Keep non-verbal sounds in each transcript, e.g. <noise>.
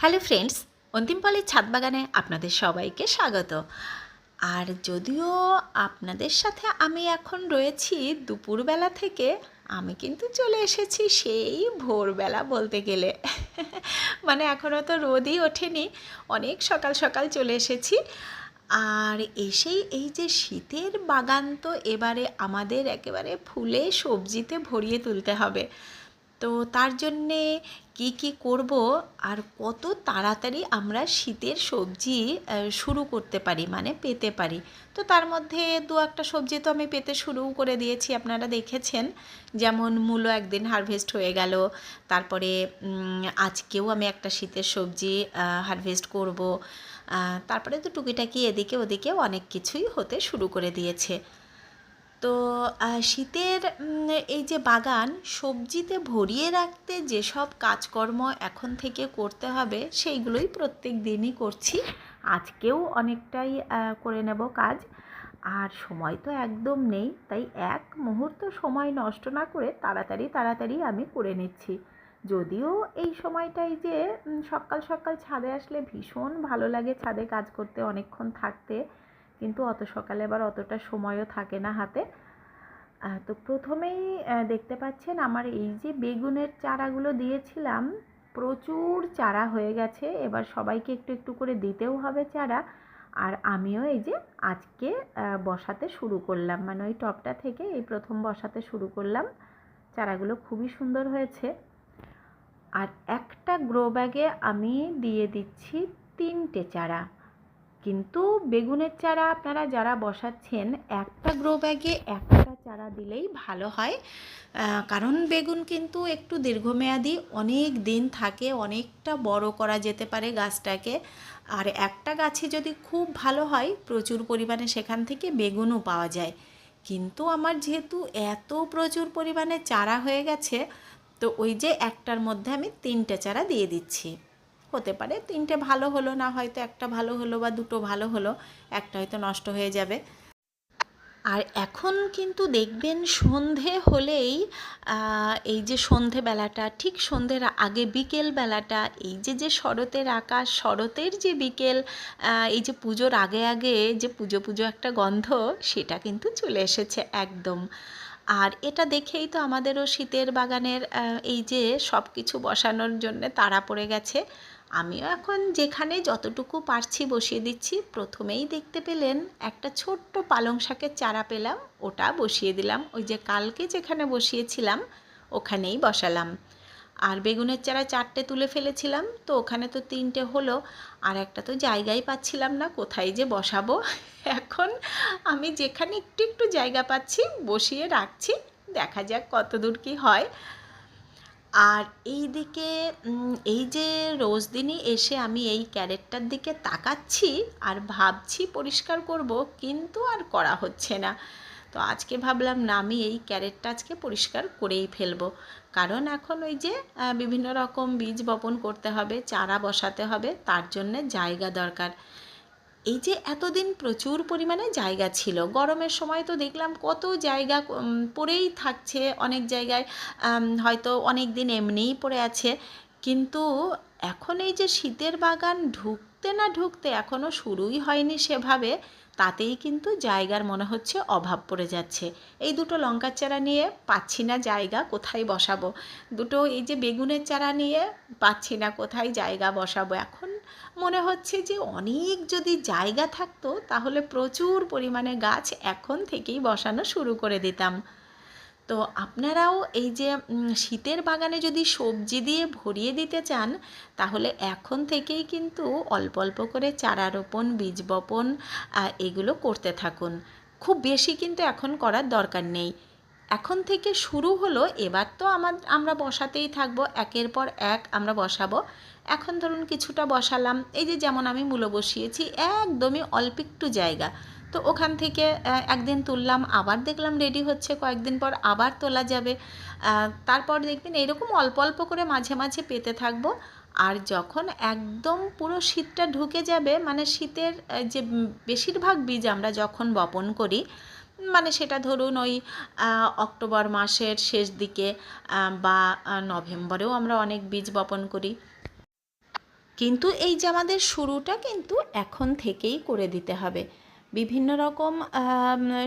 Hello friends অন্তিমপালের ছাদ বাগানে আপনাদের সবাইকে স্বাগত। আর যদিও আপনাদের সাথে আমি এখন রয়েছি দুপুরবেলা থেকে, আমি কিন্তু চলে এসেছি সেই ভোরবেলা বলতে গেলে। <laughs> মানে এখনও তো রোদই ওঠেনি, অনেক সকাল সকাল চলে এসেছি। আর এসেই এই যে শীতের বাগান তো এবারে আমাদের একেবারে ফুলে সবজিতে ভরিয়ে তুলতে হবে। তো তার জন্যে কি কি করব আর কত তাড়াতাড়ি আমরা শীতের সবজি শুরু করতে পারি মানে পেতে পারি। তো তার মধ্যে দু একটা সবজি তো আমি পেতে শুরু করে দিয়েছি, আপনারা দেখেছেন। যেমন মূলো একদিন হারভেস্ট হয়ে গেল, তারপরে আজকেও আমি একটা শীতের সবজি হারভেস্ট করব। তারপরে তো টুকিটাকি এদিকে ওদিকে অনেক কিছুই হতে শুরু করে দিয়েছে। তো শীতের এই যে বাগান, সবজিতে ভরিয়ে রাখতে যেসব কাজকর্ম এখন থেকে করতে হবে, সেইগুলোই প্রত্যেক দিনই করছি। আজকেও অনেকটাই করে নেব কাজ। আর সময় তো একদম নেই, তাই এক মুহূর্ত সময় নষ্ট না করে তাড়াতাড়ি তাড়াতাড়ি আমি করে নিচ্ছি। যদিও এই সময়টাই যে সকাল সকাল ছাদে আসলে ভীষণ ভালো লাগে ছাদে কাজ করতে অনেকক্ষণ থাকতে। কিন্তু অত সকালে আবার অতটা সময়ও থাকে না হাতে। তো প্রথমেই দেখতে পাচ্ছেন আমার এই যে বেগুনের চারাগুলো দিয়েছিলাম, প্রচুর চারা হয়ে গেছে। এবার সবাইকে একটু একটু করে দিতেও হবে চারা। আর আমিও এই যে আজকে বসাতে শুরু করলাম। মানে ওই টবটা থেকে এই প্রথম বসাতে শুরু করলাম। চারাগুলো খুবই সুন্দর হয়েছে। আর একটা গ্রো ব্যাগে আমি দিয়ে দিচ্ছি তিনটে চারা। কিন্তু বেগুনের চারা আপনারা যারা বসাচ্ছেন, একটা গ্রো ব্যাগে একটা চারা দিলেই ভালো হয়। কারণ বেগুন কিন্তু একটু দীর্ঘমেয়াদী, অনেক দিন থাকে, অনেকটা বড় করা যেতে পারে গাছটাকে। আর একটা গাছে যদি খুব ভালো হয়, প্রচুর পরিমাণে সেখান থেকে বেগুনও পাওয়া যায়। কিন্তু আমার যেহেতু এত প্রচুর পরিমাণে চারা হয়ে গেছে, তো ওই যে একটার মধ্যে আমি তিনটে চারা দিয়ে দিচ্ছি। হতে পারে। তিনটে ভালো হলো না হয়তো একটা ভালো হলো বা দুটো ভালো হলো, একটা হয়তো নষ্ট হয়ে যাবে। আর এখন কিন্তু দেখবেন সন্ধে হলেই এই যে সন্ধেবেলাটা, ঠিক সন্ধ্যের আগে বিকেল বেলাটা এই যে যে শরতের আকাশ, শরতের যে বিকেল এই যে পুজোর আগে আগে যে পুজো পুজো একটা গন্ধ, সেটা কিন্তু চলে এসেছে একদম। আর এটা দেখেই তো আমাদেরও শীতের বাগানের এই যে সব কিছু বসানোর জন্য তাড়া পড়ে গেছে। আমিও এখন যেখানে যতটুকু পারছি বসিয়ে দিচ্ছি। প্রথমেই দেখতে পেলেন একটা ছোট্ট পালং শাকের চারা পেলাম, ওটা বসিয়ে দিলাম। ওই যে কালকে যেখানে বসিয়েছিলাম, ওখানেই বসালাম। আর বেগুনের চারা চারটে তুলে ফেলেছিলাম, তো ওখানে তো তিনটে হলো। আর একটা তো জায়গাই পাচ্ছিলাম না, কোথায় যে বসাবো? <laughs> এখন আমি যেখানে একটু একটু জায়গা পাচ্ছি, বসিয়ে রাখছি। দেখা যাক কত দূর কী হয়। আর এই দিকে এই যে রোজ দিনই এসে আমি এই ক্যারেটটার দিকে তাকাচ্ছি আর ভাবছি পরিষ্কার করব, কিন্তু আর করা হচ্ছে না। তো আজকে ভাবলাম না, আমি এই ক্যারেটটা আজকে পরিষ্কার করেই ফেলব। কারণ এখন ওই যে বিভিন্ন রকম বীজ বপন করতে হবে, চারা বসাতে হবে, তার জন্য জায়গা দরকার। এই যে এতদিন প্রচুর পরিমাণে জায়গা ছিল, গরমের সময় তো দেখলাম কত জায়গা পড়েই থাকছে অনেক জায়গায় হয়তো অনেক দিন এমনিই পড়ে আছে। কিন্তু এখন এই যে শীতের বাগান ঢুকতে না ঢুকতে এখনও শুরুই হয়নি সেভাবে, তাতেই কিন্তু জায়গার মনে হচ্ছে অভাব পড়ে যাচ্ছে। এই দুটো লঙ্কার চারা নিয়ে পাচ্ছি না জায়গা, কোথায় বসাবো? দুটো এই যে বেগুনের চারা নিয়ে পাচ্ছি না, কোথায় জায়গা বসাবো? এখন মনে হচ্ছে যে অনেক যদি জায়গা থাকতো, তাহলে প্রচুর পরিমাণে গাছ এখন থেকেই বসানো শুরু করে দিতাম। তো আপনারাও এই যে শীতের বাগানে যদি সবজি দিয়ে ভরিয়ে দিতে চান, তাহলে এখন থেকেই কিন্তু অল্প অল্প করে চারা রোপণ, বীজ বপন এগুলো করতে থাকুন। খুব বেশি কিন্তু এখন করার দরকার নেই। এখন থেকে শুরু হলো, এবার তো আমার, আমরা বসাতেই থাকব, একের পর এক আমরা বসাবো। এখন ধরুন কিছুটা বসালাম। এই যে যেমন আমি মূলো বসিয়েছি, একদমই অল্প একটু জায়গা। তো ওখান থেকে একদিন তুললাম, আবার দেখলাম রেডি হচ্ছে, কয়েকদিন পর আবার তোলা যাবে। তারপর দেখবেন এরকম অল্প অল্প করে মাঝে মাঝে পেতে থাকব। আর যখন একদম পুরো শীতটা ঢুকে যাবে মানে শীতের যে বেশিরভাগ বীজ আমরা যখন বপন করি মানে সেটা ধরুন ওই অক্টোবর মাসের শেষ দিকে বা নভেম্বরেও আমরা অনেক বীজ বপন করি। কিন্তু এই যে আমাদের শুরুটা কিন্তু এখন থেকেই করে দিতে হবে। বিভিন্ন রকম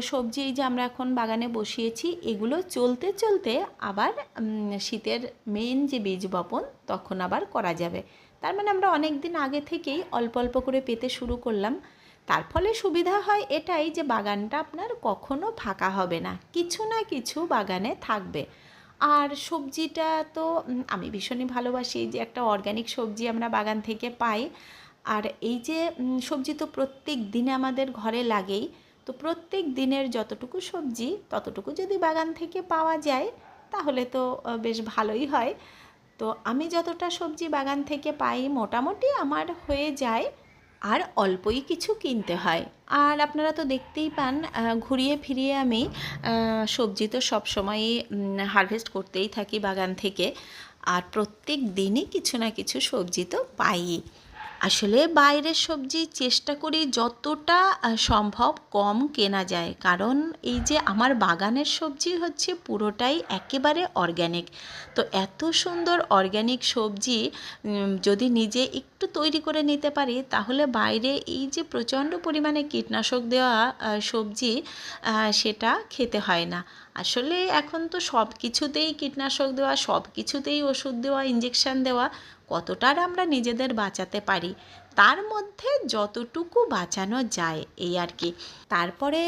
সবজি এই যে আমরা এখন বাগানে বসিয়েছি, এগুলো চলতে চলতে আবার শীতের মেন যে বীজ বপন, তখন আবার করা যাবে। তার মানে আমরা অনেক দিন আগে থেকেই অল্প অল্প করে পেতে শুরু করলাম। তার ফলে সুবিধা হয় এটাই যে বাগানটা আপনার কখনো ফাঁকা হবে না। কিছু না কিছু বাগানে থাকবে। আর সবজিটা তো আমি ভীষণই ভালোবাসি। যে একটা অর্গ্যানিক সবজি আমরা বাগান থেকে পাই। আর এই যে সবজি তো প্রত্যেক দিনে আমাদের ঘরে লাগেই। তো প্রত্যেক দিনের যতটুকু সবজি, ততটুকু যদি বাগান থেকে পাওয়া যায়, তাহলে তো বেশ ভালোই হয়। তো আমি যতটা সবজি বাগান থেকে পাই, মোটামুটি আমার হয়ে যায়। আর অল্পই কিছু কিনতে হয়। আর আপনারা তো দেখতেই পান ঘুরিয়ে ফিরিয়ে আমি সবজি তো সবসময়ই হারভেস্ট করতেই থাকি বাগান থেকে। আর প্রত্যেক দিনই কিছু না কিছু সবজি তো পাই আসলে বাইরের সবজি চেষ্টা করি যতটা সম্ভব কম কেনা যায়। কারণ এই যে আমার বাগানের সবজি হচ্ছে পুরোটাই একেবারে অর্গ্যানিক তো এত সুন্দর অর্গ্যানিক সবজি যদি নিজে একটু তৈরি করে নিতে পারি, তাহলে বাইরে এই যে প্রচণ্ড পরিমাণে কীটনাশক দেওয়া সবজি সেটা খেতে হয় না। আসলে এখন তো সব কিছুতেই কীটনাশক দেওয়া সব কিছুতেই ওষুধ দেওয়া ইঞ্জেকশান দেওয়া কতটা আর আমরা নিজেদের বাঁচাতে পারি, তার মধ্যে যতটুকু বাঁচানো যায় এই আর কি। তারপরে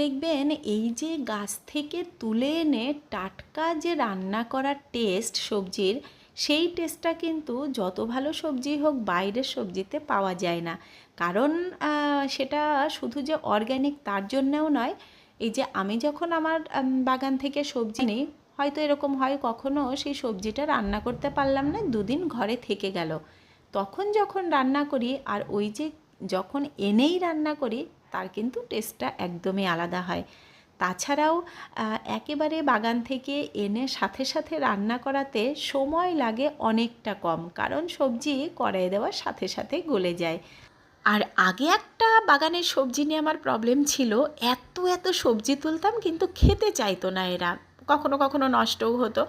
দেখবেন এই যে গাছ থেকে তুলে এনে টাটকা যে রান্না করার টেস্ট সবজির, সেই টেস্টটা কিন্তু যত ভালো সবজি হোক বাইরের সবজিতে পাওয়া যায় না। কারণ সেটা শুধু যে অর্গ্যানিক তার জন্যেও নয়, এই যে আমি যখন আমার বাগান থেকে সবজি নিই হয়তো এরকম হয় কখনো সেই সবজিটা রান্না করতে পারলাম না, দুদিন ঘরে থেকে গেল। তখন যখন রান্না করি আর ওই যে যখন এনেই রান্না করি, তার কিন্তু টেস্টটা একদমই আলাদা হয়। তাছাড়াও একেবারে বাগান থেকে এনে সাথে সাথে রান্না করাতে সময় লাগে অনেকটা কম, কারণ সবজি কড়াই দেওয়ার সাথে সাথে গলে যায়। আর আগে একটা বাগানের সবজি নিয়ে আমার প্রবলেম ছিল, এত এত সবজি তুলতাম কিন্তু খেতে চাইতো না এরা। কখনো কখনো নষ্টও হতো।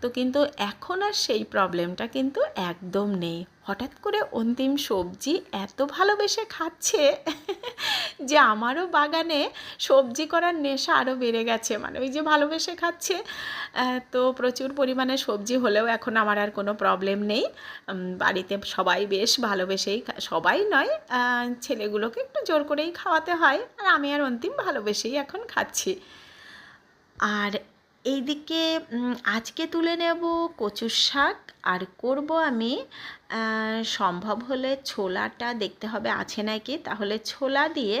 তো কিন্তু এখন আর সেই প্রবলেমটা কিন্তু একদম নেই। হঠাৎ করে অন্তিম সবজি এত ভালোবেসে খাচ্ছে যে আমারও বাগানে সবজি করার নেশা আরও বেড়ে গেছে। মানে ওই যে ভালোবেসে খাচ্ছে তো প্রচুর পরিমাণে সবজি হলেও এখন আমার আর কোনো প্রবলেম নেই। বাড়িতে সবাই বেশ ভালোবেসেই সবাই নয় ছেলেগুলোকে একটু জোর করেই খাওয়াতে হয়। আর আমি আর অন্তিম ভালোবেসেই এখন খাচ্ছি। আর এইদিকে আজকে তুলে নেব কচুর শাক আর করব আমি সম্ভব হলে ছোলাটা দেখতে হবে আছে নাকি। তাহলে ছোলা দিয়ে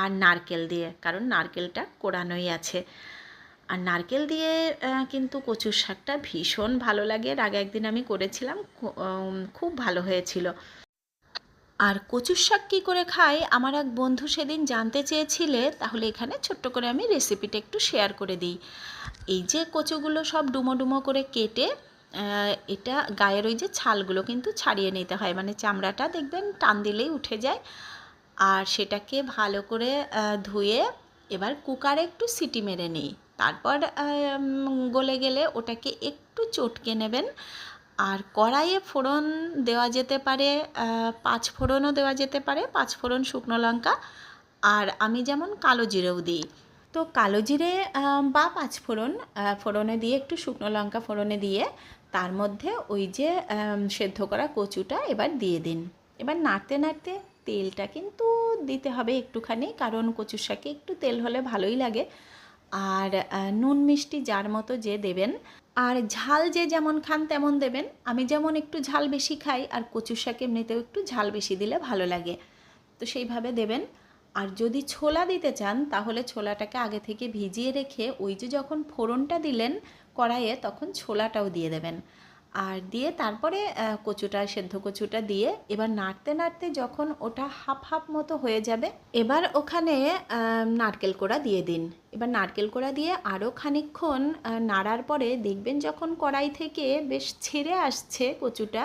আর নারকেল দিয়ে, কারণ নারকেলটা কোরানোই আছে। আর নারকেল দিয়ে কিন্তু কচুর শাকটা ভীষণ ভালো লাগে। এর আগে একদিন আমি করেছিলাম খুব ভালো হয়েছিল। আর কচুর শাক কী করে খাই আমার এক বন্ধু সেদিন জানতে চেয়েছিলে, তাহলে এখানে ছোট্ট করে আমি রেসিপিটা একটু শেয়ার করে দিই। এই যে কচুগুলো সব ডুমো ডুমো করে কেটে এটা গায়ের ওই যে ছালগুলো কিন্তু ছাড়িয়ে নিতে হয়। মানে চামড়াটা দেখবেন টান দিলেই উঠে যায়। আর সেটাকে ভালো করে ধুয়ে এবার কুকারে একটু সিটি মেরে নিই। তারপর গলে গেলে ওটাকে একটু চটকে নেবেন। আর কড়াইয়ে ফোড়ন দেওয়া যেতে পারে পাঁচ ফোড়নও দেওয়া যেতে পারে, পাঁচ ফোড়ন শুকনো লঙ্কা। আর আমি যেমন কালো জিরেও দিই। তো কালো জিরে বা পাঁচ ফোড়ন ফোড়নে দিয়ে একটু শুকনো লঙ্কা ফোড়নে দিয়ে তার মধ্যে ওই যে সেদ্ধ করা কচুটা এবার দিয়ে দিন। এবার নাড়তে নাড়তে তেলটা কিন্তু দিতে হবে একটুখানি, কারণ কচুর শাকে একটু তেল হলে ভালোই লাগে। আর নুন মিষ্টি যার মতো যে দেবেন আর ঝাল যে যেমন খান তেমন দেবেন। আমি যেমন একটু ঝাল বেশি খাই, আর কচু শাক এমনিতেও একটু ঝাল বেশি দিলে ভালো লাগে। তো সেইভাবে দেবেন। আর যদি ছোলা দিতে চান, তাহলে ছোলাটাকে আগে থেকে ভিজিয়ে রেখে ওই যে যখন ফোড়নটা দিলেন কড়াইয়ে, তখন ছোলাটাও দিয়ে দেবেন। আর দিয়ে তারপরে কচুটা সেদ্ধ কচুটা দিয়ে এবার নাড়তে নাড়তে যখন ওটা হাফ হাফ মতো হয়ে যাবে এবার ওখানে নারকেল কোড়া দিয়ে দিন। এবার নারকেল কোড়া দিয়ে আরও খানিকক্ষণ আহ, নাড়ার পরে দেখবেন যখন কড়াই থেকে বেশ ছেড়ে আসছে কচুটা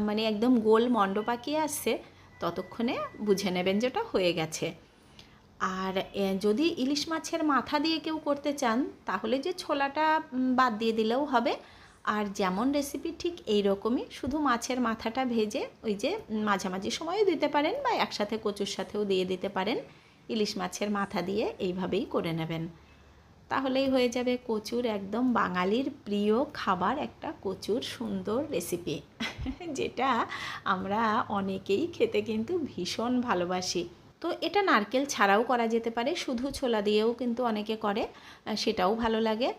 মানে একদম গোল মণ্ড পাকিয়ে আসছে ততক্ষণে বুঝে নেবেন যে ওটা হয়ে গেছে। আর যদি ইলিশ মাছের মাথা দিয়ে কেউ করতে চান তাহলে যে ছোলাটা বাদ দিয়ে দিলেও হবে আর যেমন রেসিপি ঠিক এই রকমই শুধু মাছের মাথাটা ভেজে ওই যে মাঝামাঝি সময়ও দিতে পারেন বা একসাথে কচুর সাথেও দিয়ে দিতে পারেন। ইলিশ মাছের মাথা দিয়ে এইভাবেই করে নেবেন। তাহলেই হয়ে যাবে কচুর একদম বাঙালির প্রিয় খাবার একটা কচুর সুন্দর রেসিপি যেটা আমরা অনেকেই খেতে কিন্তু ভীষণ ভালোবাসি। তো এটা নারকেল ছাড়াও করা যেতে পারে, শুধু ছোলা দিয়েও কিন্তু অনেকে করে, সেটাও ভালো লাগে।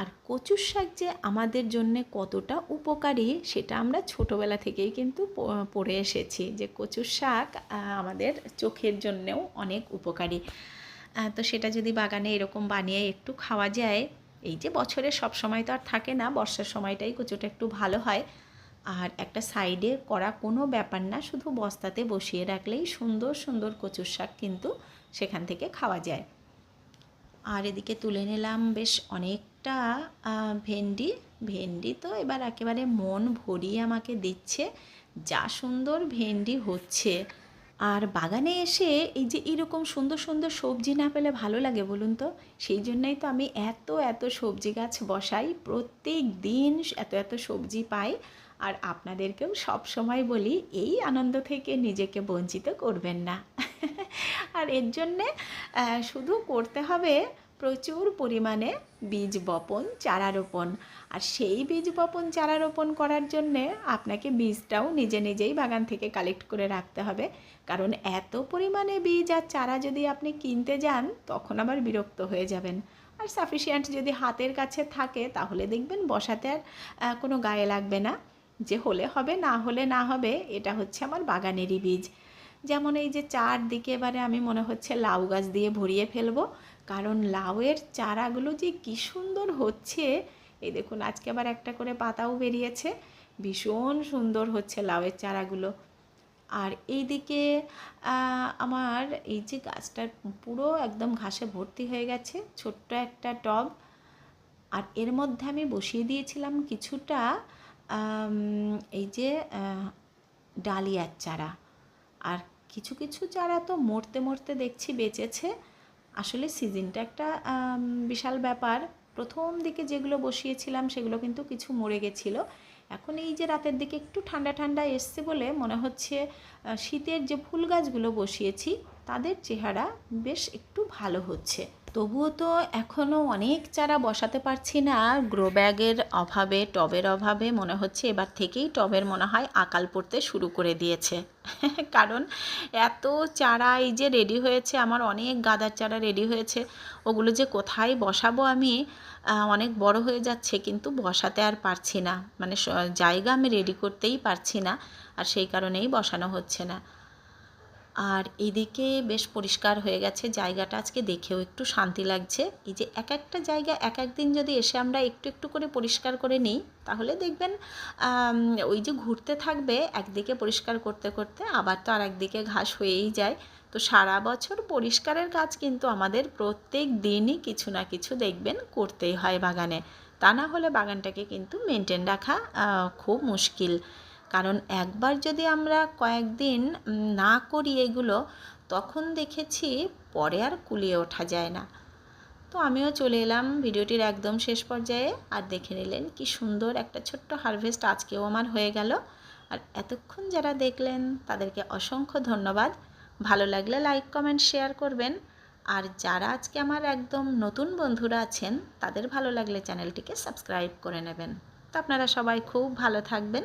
আর কচুর শাক যে আমাদের জন্য কতটা উপকারী, সেটা আমরা ছোটোবেলা থেকেই কিন্তু পড়ে এসেছি যে কচুর শাক আমাদের চোখের জন্যেও অনেক উপকারী। তো সেটা যদি বাগানে এরকম বানিয়ে একটু খাওয়া যায়, এই যে বছরের সব সময় তো আর থাকে না, বর্ষার সময়টাই কচুটা একটু ভালো হয়। আর একটা সাইডে করা কোনো ব্যাপার না, শুধু বস্তাতে বসিয়ে রাখলেই সুন্দর সুন্দর কচুর শাক কিন্তু সেখান থেকে খাওয়া যায়। আর এদিকে তুলে নিলাম বেশ অনেকটা আহ, ভেন্ডি ভেন্ডি তো এবার একেবারে মন ভরিয়ে আমাকে দিচ্ছে যা সুন্দর ভেন্ডি হচ্ছে। আর বাগানে এসে এই যে এরকম সুন্দর সুন্দর সবজি না পেলে ভালো লাগে বলুন তো? সেই জন্যই তো আমি এত এত সবজি গাছ বসাই প্রত্যেক দিন এত এত সবজি পাই। আর আপনাদেরকেও সব সময় বলি এই আনন্দ থেকে নিজেকে বঞ্চিত করবেন না। আর এর জন্যে শুধু করতে হবে প্রচুর পরিমাণে বীজ বপন চারা রোপণ আর সেই বীজ বপন চারা রোপণ করার জন্যে আপনাকে বীজটাও নিজে নিজেই বাগান থেকে কালেক্ট করে রাখতে হবে। কারণ এত পরিমাণে বীজ আর চারা যদি আপনি কিনতে যান, তখন আবার বিরক্ত হয়ে যাবেন। আর সাফিসিয়েন্ট যদি হাতের কাছে থাকে, তাহলে দেখবেন বসাতে আর কোনো গায়ে লাগবে না। যে হলে হবে, না হলে না হবে, এটা হচ্ছে আমার বাগানেরই বীজ। যেমন এই যে চারদিকে এবারে আমি মনে হচ্ছে লাউ গাছ দিয়ে ভরিয়ে ফেলব, কারণ লাউয়ের চারাগুলো যে কী সুন্দর হচ্ছে, এই দেখুন আজকে আবার একটা করে পাতাও বেরিয়েছে, ভীষণ সুন্দর হচ্ছে লাউয়ের চারাগুলো। আর এইদিকে আমার এই যে গাছটা পুরো একদম ঘাসে ভর্তি হয়ে গেছে, ছোট্ট একটা টব। আর এর মধ্যে আমি বসিয়ে দিয়েছিলাম কিছুটা এই যে ডালিয়ার চারা। আর কিছু কিছু যারা তো মরতে মরতে দেখছি বেঁচেছে। আসলে সিজনটা একটা বিশাল ব্যাপার। প্রথম দিকে যেগুলো বসিয়েছিলাম সেগুলো কিন্তু কিছু মরে গেছিল। এখন এই যে রাতের দিকে একটু ঠান্ডা ঠান্ডা এসছে বলে মনে হচ্ছে শীতের যে ফুল গাছগুলো বসিয়েছি, তাদের চেহারা বেশ একটু ভালো হচ্ছে। তবুও তো এখনও অনেক চারা বসাতে পারছি না। গ্রো ব্যাগের অভাবে, টবের অভাবে মনে হচ্ছে এবার থেকেই টবের মনে হয় আকাল পড়তে শুরু করে দিয়েছে। <laughs> কারণ এত চারা এই যে রেডি হয়েছে, আমার অনেক গাদার চারা রেডি হয়েছে, ওগুলো যে কোথায় বসাবো আমি অনেক বড় হয়ে যাচ্ছে কিন্তু বসাতে আর পারছি না। মানে জায়গা আমি রেডি করতেই পারছি না, আর সেই কারণেই বসানো হচ্ছে না। আর এদিকে বেশ পরিষ্কার হয়ে গেছে জায়গাটা। আজকে দেখেও একটু শান্তি লাগছে। এই যে এক একটা জায়গা এক এক দিন যদি এসে আমরা একটু একটু করে পরিষ্কার করে নিই, তাহলে দেখবেন ওই যে ঘুরতে থাকবে একদিকে পরিষ্কার করতে করতে, আবার তো আর একদিকে ঘাস হয়েই যায়। তো সারা বছর পরিষ্কারের কাজ কিন্তু আমাদের প্রত্যেক দিনই কিছু না কিছু দেখবেন করতেই হয় বাগানে। তা না হলে বাগানটাকে কিন্তু মেনটেন রাখা খুব মুশকিল। কারণ একবার যদি আমরা কয়েকদিন না করি এগুলো, তখন দেখেছি পরে আর কুলিয়ে ওঠা যায় না। তো আমিও চলে এলাম ভিডিওটির একদম শেষ পর্যায়ে আর দেখে নিলেন কি সুন্দর একটা ছোট্ট হারভেস্ট আজকেও আমার হয়ে গেল। আর এতক্ষণ যারা দেখলেন, তাদেরকে অসংখ্য ধন্যবাদ। ভালো লাগলে লাইক, কমেন্ট, শেয়ার করবেন। আর যারা আজকে আমার একদম নতুন বন্ধুরা আছেন, তাদের ভালো লাগলে চ্যানেলটিকে সাবস্ক্রাইব করে নেবেন। তো আপনারা সবাই খুব ভালো থাকবেন।